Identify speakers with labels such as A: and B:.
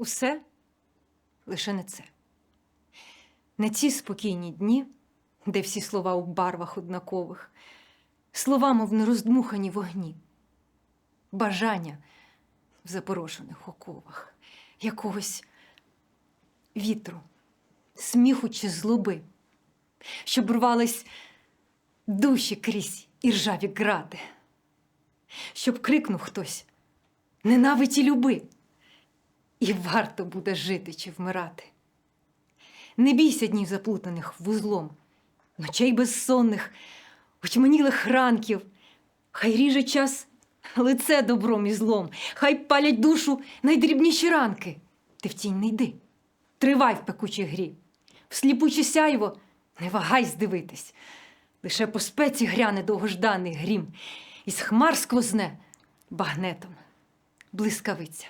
A: Усе лише не це. Не ці спокійні дні, де всі слова у барвах однакових, слова, мов нероздмухані вогні, бажання в запорошених оковах, якогось вітру, сміху чи злоби, щоб рвались душі крізь іржаві гради, щоб крикнув хтось ненавидь і люби, і варто буде жити чи вмирати. Не бійся днів заплутаних вузлом, ночей безсонних, очманілих ранків, хай ріже час лице добром і злом, хай палять душу найдрібніші ранки. Ти в тінь не йди, тривай в пекучій грі, в сліпуче сяйво не вагай здивитись. Лише по спеці гряне довгожданий грім, із хмар сквозне багнетом блискавиця.